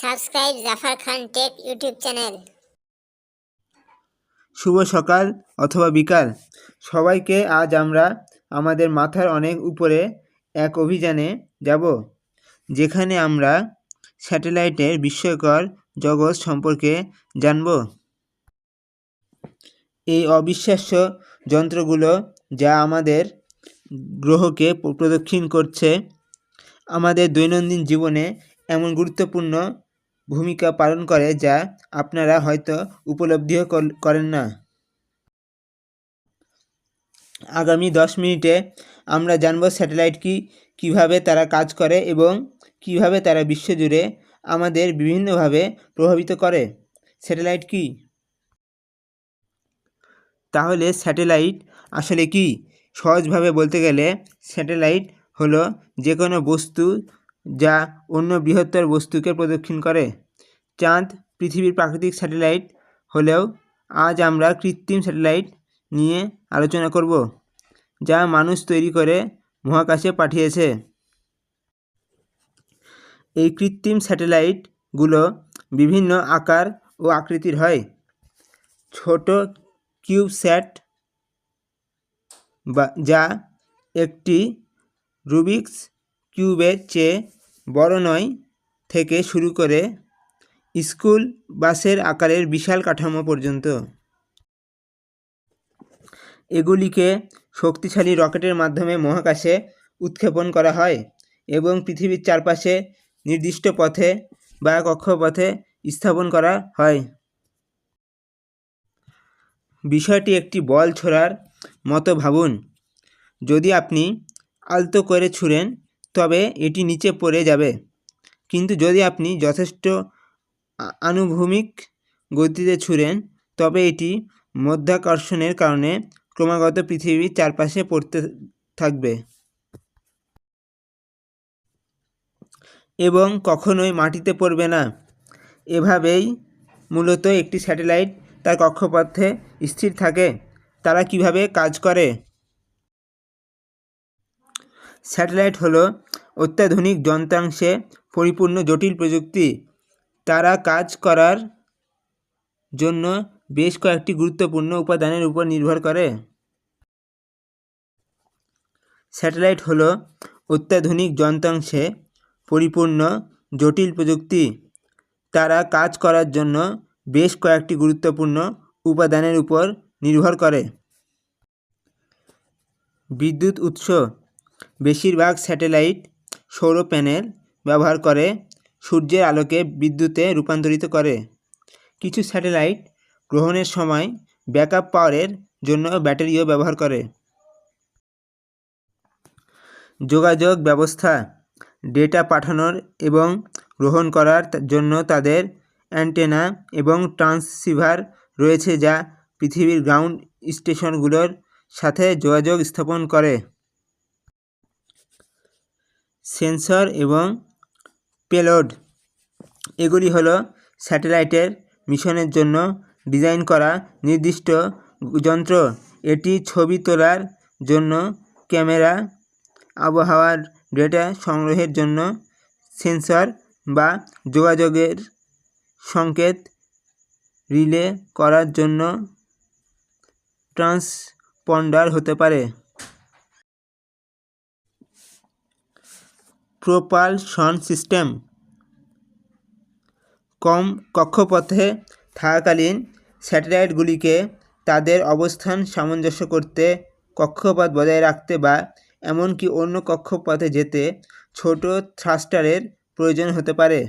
Subscribe Zafar Khan tech YouTube channel. শুভ সকাল অথবা বিকাল। সবাইকে আজ আমরা আমাদের মাথার অনেক উপরে এক অভিযানে যাব, যেখানে আমরা স্যাটেলাইটের বিস্ময়কর জগৎ সম্পর্কে জানব। এই অবিশ্বাস্য যন্ত্রগুলো যা আমাদের গ্রহকে প্রদক্ষিণ করছে, আমাদের দৈনন্দিন জীবনে এমন গুরুত্বপূর্ণ ভূমিকা পালন করে যা আপনারা হয়তো উপলব্ধিও কর- করেন না। আগামী দশ মিনিটে আমরা জানব স্যাটেলাইট কি, কীভাবে তারা কাজ করে এবং কীভাবে তারা বিশ্বজুড়ে আমাদের বিভিন্নভাবে প্রভাবিত করে। স্যাটেলাইট কি? তাহলে স্যাটেলাইট আসলে কি? সহজভাবে বলতে গেলে স্যাটেলাইট হলো যে কোনো বস্তু যা অন্য বৃহত্তর বস্তুকে প্রদক্ষিণ করে। চাঁদ পৃথিবীর প্রাকৃতিক স্যাটেলাইট হলেও আজ আমরা কৃত্রিম স্যাটেলাইট নিয়ে আলোচনা করব, যা মানুষ তৈরি করে মহাকাশে পাঠিয়েছে। এই কৃত্রিম স্যাটেলাইটগুলো বিভিন্ন আকার ও আকৃতির হয়। ছোট কিউবস্যাট বা, যা একটি রুবিক্স কিউবের চেয়ে বড় নয় থেকে শুরু করে স্কুল বাসের আকারের বিশাল কাঠামো পর্যন্ত। এগুলিকে শক্তিশালী রকেটের মাধ্যমে মহাকাশে উৎক্ষেপণ করা হয় এবং পৃথিবীর চারপাশে নির্দিষ্ট পথে বা কক্ষপথে স্থাপন করা হয়। বিষয়টি একটি বল ছোড়ার মতো ভাবুন। যদি আপনি আলতো করে ছুঁড়েন তবে এটি নিচে পড়ে যাবে। কিন্তু যদি আপনি যথেষ্ট আনুভূমিক গতিতে ছুঁড়েন, তবে এটি মধ্যাকর্ষণের কারণে ক্রমাগত পৃথিবীর চারপাশে পড়তে থাকবে। এবং কখনোই মাটিতে পড়বে না। এভাবেই মূলত একটি স্যাটেলাইট তার কক্ষপথে স্থির থাকে। তারা কীভাবে কাজ করে? স্যাটেলাইট হলো অত্যাধুনিক যন্ত্রাংশে পরিপূর্ণ জটিল প্রযুক্তি। তারা কাজ করার জন্য বেশ কয়েকটি গুরুত্বপূর্ণ উপাদানের উপর নির্ভর করে। স্যাটেলাইট হলো অত্যাধুনিক যন্ত্রাংশে পরিপূর্ণ জটিল প্রযুক্তি। তারা কাজ করার জন্য বেশ কয়েকটি গুরুত্বপূর্ণ উপাদানের উপর নির্ভর করে। বিদ্যুৎ উৎস বেশিরভাগ স্যাটেলাইট সৌর প্যানেল ব্যবহার করে সূর্যের আলোকে বিদ্যুতে রূপান্তরিত করে। কিছু স্যাটেলাইট গ্রহণের সময় ব্যাকআপ পাওয়ারের জন্য ব্যাটারিও ব্যবহার করে। যোগাযোগ ব্যবস্থা, ডেটা পাঠানোর এবং গ্রহণ করার জন্য তাদের অ্যান্টেনা এবং ট্রান্সসিভার রয়েছে যা পৃথিবীর গ্রাউন্ড স্টেশনগুলোর সাথে যোগাযোগ স্থাপন করে। সেন্সর এবং পেলোড। এগুলি হলো স্যাটেলাইটের মিশনের জন্য ডিজাইন করা নির্দিষ্ট যন্ত্র। এটি ছবি তোলার জন্য ক্যামেরা, আবহাওয়ার ডেটা সংগ্রহের জন্য সেন্সর বা যোগাযোগের সংকেত রিলে করার জন্য ট্রান্সপন্ডার হতে পারে। প্রোপালশন সিস্টেম কম কক্ষপথে থাকাকালীন স্যাটেলাইটগুলিকে তাদের অবস্থান সামঞ্জস্য করতে কক্ষপথ বজায় রাখতে বা এমনকি অন্য কক্ষপথে যেতে ছোট থ্রাস্টারের প্রয়োজন হতে পারে।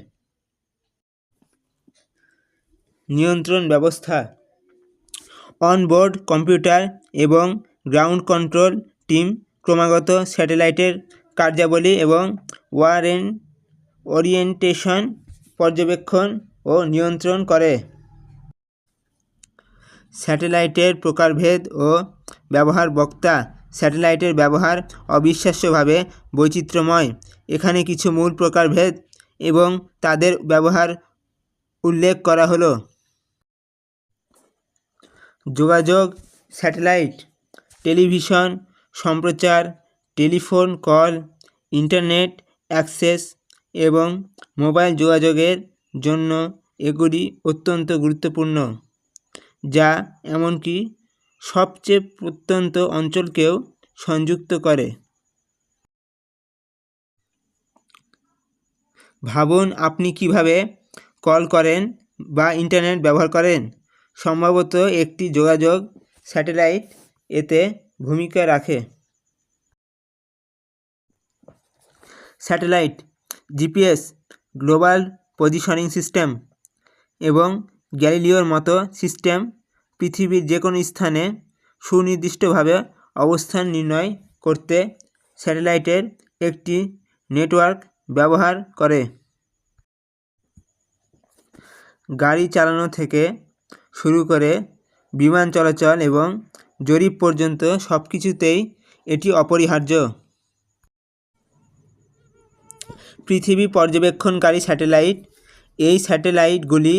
নিয়ন্ত্রণ ব্যবস্থা অনবোর্ড কম্পিউটার এবং গ্রাউন্ড কন্ট্রোল টিম ক্রমাগত স্যাটেলাইটের কার্যাবলী এবং ওয়ারেন ওরিয়েন্টেশন পর্যবেক্ষণ ও নিয়ন্ত্রণ করে। স্যাটেলাইটের প্রকারভেদ ও ব্যবহার বক্তা স্যাটেলাইটের ব্যবহার অবিশ্বাস্যভাবে বৈচিত্র্যময়। এখানে কিছু মূল প্রকারভেদ এবং তাদের ব্যবহার উল্লেখ করা হলো। যোগাযোগ, স্যাটেলাইট, টেলিভিশন, সম্প্রচার টেলিফোন, কল, ইন্টারনেট, অ্যাক্সেস এবং মোবাইল যোগাযোগের জন্য এগুলি অত্যন্ত গুরুত্বপূর্ণ, যা এমনকি সবচেয়ে প্রত্যন্ত অঞ্চলকেও সংযুক্ত করে। ভাবুন আপনি কীভাবে কল করেন বা ইন্টারনেট ব্যবহার করেন। সম্ভবত একটি যোগাযোগ স্যাটেলাইট এতে ভূমিকা রাখে। Satellite, GPS, global positioning system এবং গ্যালিলিওর মতো সিস্টেম পৃথিবীর যে কোনো স্থানে সুনির্দিষ্টভাবে অবস্থান নির্ণয় করতে স্যাটেলাইটের একটি নেটওয়ার্ক ব্যবহার করে। গাড়ি চালানো থেকে শুরু করে বিমান চলাচল এবং জরিপ পর্যন্ত সব কিছুতেই এটি অপরিহার্য। পৃথিবী পর্যবেক্ষণকারী স্যাটেলাইট। এই স্যাটেলাইটগুলি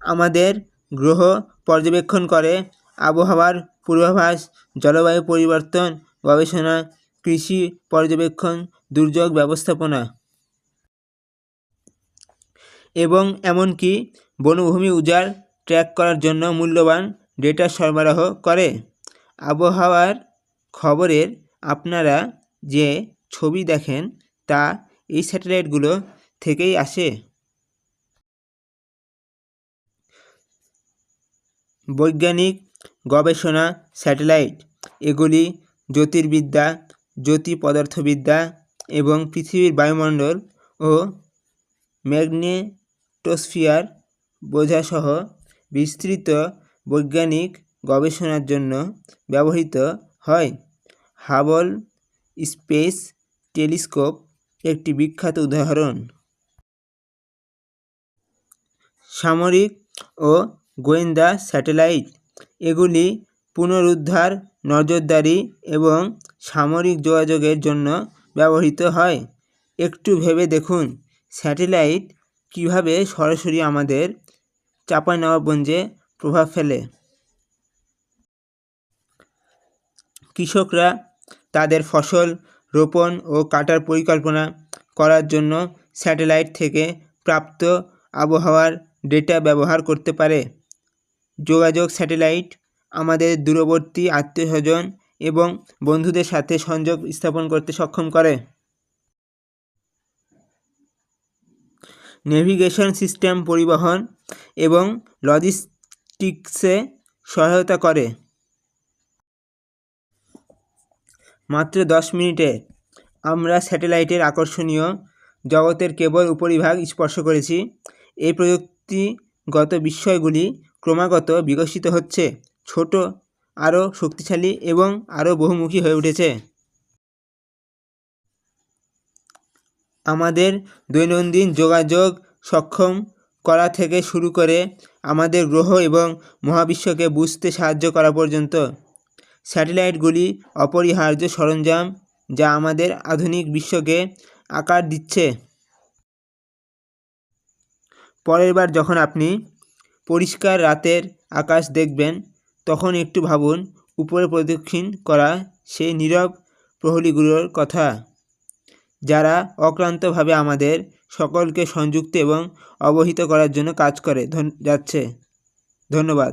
আমাদের গ্রহ পর্যবেক্ষণ করে, আবহাওয়ার পূর্বাভাস, জলবায়ু পরিবর্তন, গবেষণা, কৃষি পর্যবেক্ষণ, দুর্যোগ ব্যবস্থাপনা এবং এমনকি বনভূমি উজাড় ট্র্যাক করার জন্য মূল্যবান ডেটা সরবরাহ করে। আবহাওয়ার খবরের আপনারা যে ছবি দেখেন, তা এই স্যাটেলাইটগুলো থেকেই আসে। বৈজ্ঞানিক গবেষণা স্যাটেলাইট, এগুলি জ্যোতির্বিদ্যা, জ্যোতি পদার্থবিদ্যা এবং পৃথিবীর বায়ুমণ্ডল ও ম্যাগনেটোস্ফিয়ার বোঝাসহ বিস্তৃত বৈজ্ঞানিক গবেষণার জন্য ব্যবহৃত হয়। হাবল স্পেস টেলিস্কোপ একটি বিখ্যাত উদাহরণ। সামরিক ও গোয়েন্দা স্যাটেলাইট, এগুলি পুনরুদ্ধার, নজরদারি এবং সামরিক যোগাযোগের জন্য ব্যবহৃত হয়। একটু ভেবে দেখুন, স্যাটেলাইট কীভাবে সরাসরি আমাদের চাঁপাইনবাবগঞ্জে প্রভাব ফেলে। কৃষকরা তাদের ফসল রোপণ ও কাটার পরিকল্পনা করার জন্য স্যাটেলাইট থেকে প্রাপ্ত আবহাওয়ার ডেটা ব্যবহার করতে পারে। যোগাযোগ স্যাটেলাইট আমাদের দূরবর্তী আত্মীয়স্বজন এবং বন্ধুদের সাথে সংযোগ স্থাপন করতে সক্ষম করে। নেভিগেশন সিস্টেম পরিবহন এবং লজিস্টিক্সে সহায়তা করে। মাত্র দশ মিনিটে আমরা স্যাটেলাইটের আকর্ষণীয় জগতের কেবল উপরিভাগ স্পর্শ করেছি। এই প্রযুক্তিগত বিষয়গুলি ক্রমাগত বিকশিত হচ্ছে, ছোট, আরও শক্তিশালী এবং আরও বহুমুখী হয়ে উঠেছে। আমাদের দৈনন্দিন যোগাযোগ সক্ষম করা থেকে শুরু করে আমাদের গ্রহ এবং মহাবিশ্বকে বুঝতে সাহায্য করা পর্যন্ত স্যাটেলাইটগুলি অপরিহার্য সরঞ্জাম যা আমাদের আধুনিক বিশ্বকে আকার দিচ্ছে। পরের বার যখন আপনি পরিষ্কার রাতের আকাশ দেখবেন, তখন একটু ভাবুন, উপরে প্রদক্ষিণ করা সেই নীরব প্রহরীগুলোর কথা। যারা অক্লান্তভাবে আমাদের সকলকে সংযুক্ত এবং অবহিত করার জন্য কাজ করে যাচ্ছে। ধন্যবাদ।